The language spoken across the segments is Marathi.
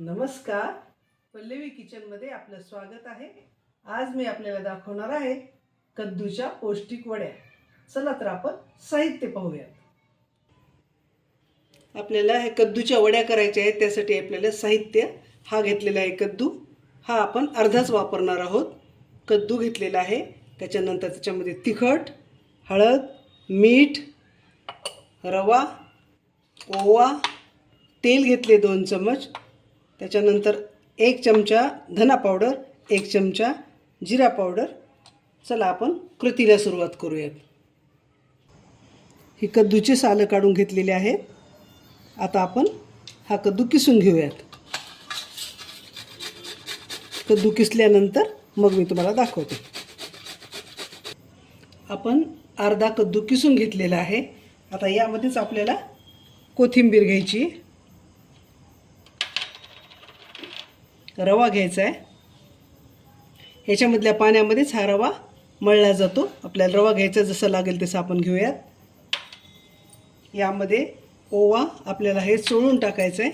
नमस्कार. पल्लवी किचनमध्ये आपलं स्वागत आहे. आज मी आपल्याला दाखवणार आहे कद्दूच्या पौष्टिक वड्या. चला तर आपण साहित्य पाहूयात. आपल्याला हे कद्दूच्या वड्या करायच्या आहेत त्यासाठी आपल्याला साहित्य हा घेतलेला आहे कद्दू. हा आपण अर्धाच वापरणार आहोत. कद्दू घेतलेला आहे त्याच्यानंतर त्याच्यामध्ये तिखट हळद मीठ रवा ओवा तेल घेतले दोन चमच त्याच्यानंतर एक चमचा धना पावडर एक चमचा जिरा पावडर चला आपण कृतीला सुरुवात करूयात. ही कद्दूची सालं काढून घेतलेली आहेत. आता आपण हा कद्दू किसून घेऊयात. कद्दू किसल्यानंतर मग मी तुम्हाला दाखवते. आपण अर्धा कद्दू किसून घेतलेला आहे. आता यामध्येच आपल्याला कोथिंबीर घ्यायची रवा घ्यायचा आहे. ह्याच्यामधल्या पाण्यामध्येच हा रवा मळला जातो. आपल्याला रवा घ्यायचा जसं लागेल तसं आपण घेऊयात. यामध्ये ओवा आपल्याला हे चोळून टाकायचं आहे.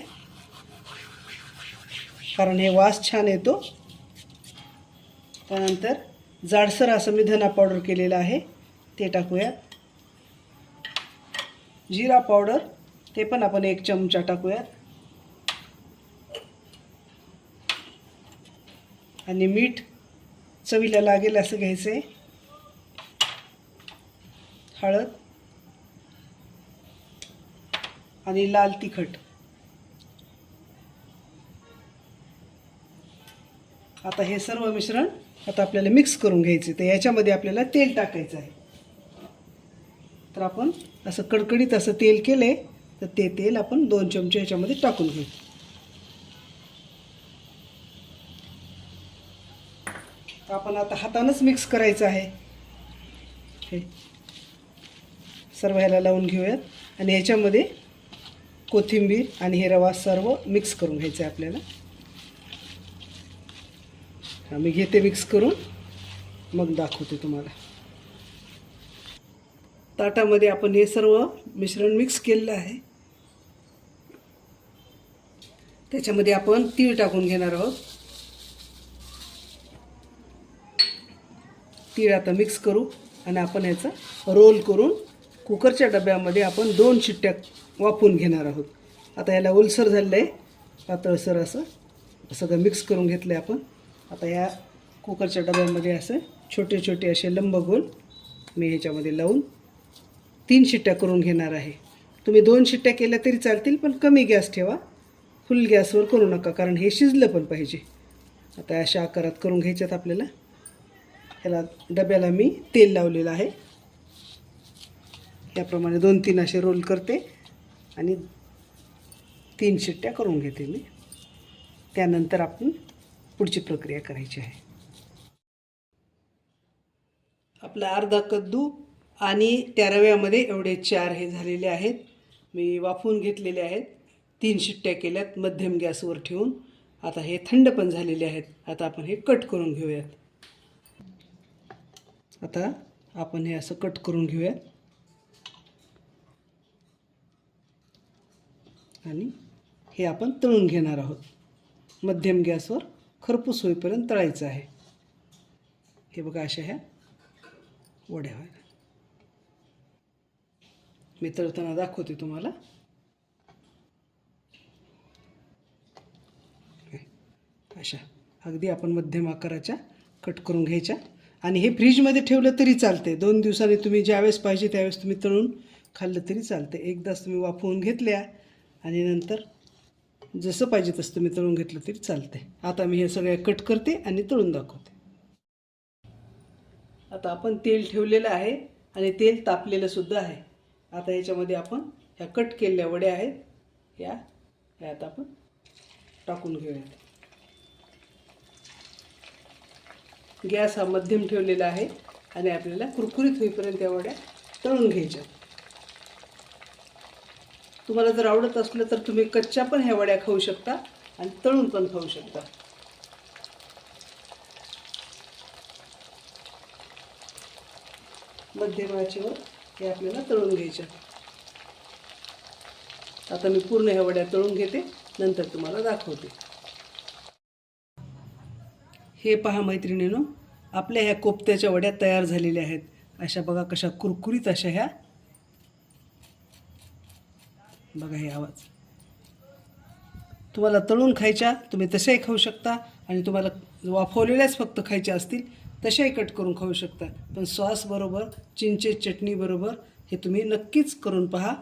कारण हे वास छान येतो. त्यानंतर जाडसर असं मी धना पावडर केलेलं आहे. ते टाकूयात. जिरा पावडर ते पण आपण एक चमचा टाकूयात. आणि मीठ चवीला लागेल असं घ्यायचं आहे हळद. आणि लाल तिखट. आता हे सर्व मिश्रण आता आपल्याला मिक्स करून घ्यायचे तर याच्यामध्ये आपल्याला तेल टाकायचं आहे. तर आपण असं कडकडीत असं तेल केले तर ते तेल आपण दोन चमचे ह्याच्यामध्ये टाकून घेऊ. आपण आता हातानंच मिक्स करायचं आहे. हे. सर्व ह्याला लावून घेऊयात. आणि ह्याच्यामध्ये कोथिंबीर आणि हे रवा सर्व मिक्स करून घ्यायचं आहे आपल्याला. मी घेते मिक्स करून. मग दाखवते तुम्हाला. ताटामध्ये आपण हे सर्व मिश्रण मिक्स केलेलं आहे. त्याच्यामध्ये आपण तीळ टाकून घेणार आहोत. तीळ आता मिक्स करू आणि आपण याचा रोल करून कुकरच्या डब्यामध्ये आपण दोन शिट्ट्या वापरून घेणार आहोत. आता याला ओलसर झालेलं आहे. पातळसर असं सगळं मिक्स करून घेतलं आहे आपण. आता या कुकरच्या डब्यामध्ये असं छोटे छोटे असे लंबगोल मी ह्याच्यामध्ये लावून तीन शिट्ट्या करून घेणार आहे. तुम्ही दोन शिट्ट्या केल्या तरी चालतील पण कमी गॅस ठेवा. फुल गॅसवर करू नका कारण हे शिजलं पण पाहिजे. आता अशा आकारात करून घ्यायच्यात आपल्याला. ह्याला डब्याला मी तेल लावलेलं आहे. याप्रमाणे दोन तीन असे रोल करते आणि तीन शिट्ट्या करून घेते मी. त्यानंतर आपण पुढची प्रक्रिया करायची आहे. आपला अर्धा कद्दू आणि त्या रव्यामध्ये एवढे चार हे झालेले आहेत. मी वाफवून घेतलेले आहेत. तीन शिट्ट्या केल्यात मध्यम गॅसवर ठेवून. आता हे थंड पण झालेले आहेत. आता आपण हे कट करून घेऊयात. आता आपण हे असं कट करून घेऊयात आणि हे आपण तळून घेणार आहोत. मध्यम गॅसवर खरपूस होईपर्यंत तळायचं आहे. हे बघा अशा ह्या वड्या व्हायला मी तळताना दाखवते तुम्हाला. अशा. अगदी आपण मध्यम आकाराच्या कट करून घ्यायच्या. आणि हे फ्रीजमध्ये ठेवलं तरी चालते दोन दिवसांनी तुम्ही ज्यावेळेस पाहिजे त्यावेळेस तुम्ही तळून खाल्लं तरी चालते एकदाच तुम्ही वाफवून घेतल्या आणि नंतर जसं पाहिजे तसं तुम्ही तळून घेतलं तरी चालते आता मी हे सगळ्या कट करते आणि तळून दाखवते. आता आपण तेल ठेवलेलं आहे आणि तेल तापलेलं सुद्धा आहे. आता याच्यामध्ये आपण ह्या कट केलेल्या वड्या आहेत. या ह्या आता आपण टाकून घेऊयात. गॅस हा मध्यम ठेवलेला आहे आणि आपल्याला कुरकुरीत होईपर्यंत या वड्या तळून घ्यायच्या. तुम्हाला जर आवडत असलं तर तुम्ही कच्च्या पण ह्या वड्या खाऊ शकता आणि तळून पण खाऊ शकता. मध्यम आचेवर हे आपल्याला तळून घ्यायच्या आता मी पूर्ण ह्या वड्या तळून घेते नंतर तुम्हाला दाखवते. हे पहा मैत्रिणीनो आपल्या ह्या कोपत्याच्या वड्या तयार झालेल्या आहेत. अशा बघा कशा कुरकुरीत अशा ह्या. बघा हे आवाज. तुम्हाला तळून खायच्या तुम्ही तशाही खाऊ शकता आणि तुम्हाला वाफवलेल्याच फक्त खायच्या असतील तशाही कट करून खाऊ शकता. पण सॉसबरोबर चिंचे चटणीबरोबर हे तुम्ही नक्कीच करून पहा.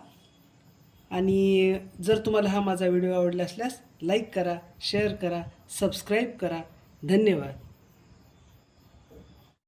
आणि जर तुम्हाला हा माझा व्हिडिओ आवडला असल्यास लाईक करा शेअर करा सबस्क्राईब करा. धन्यवाद.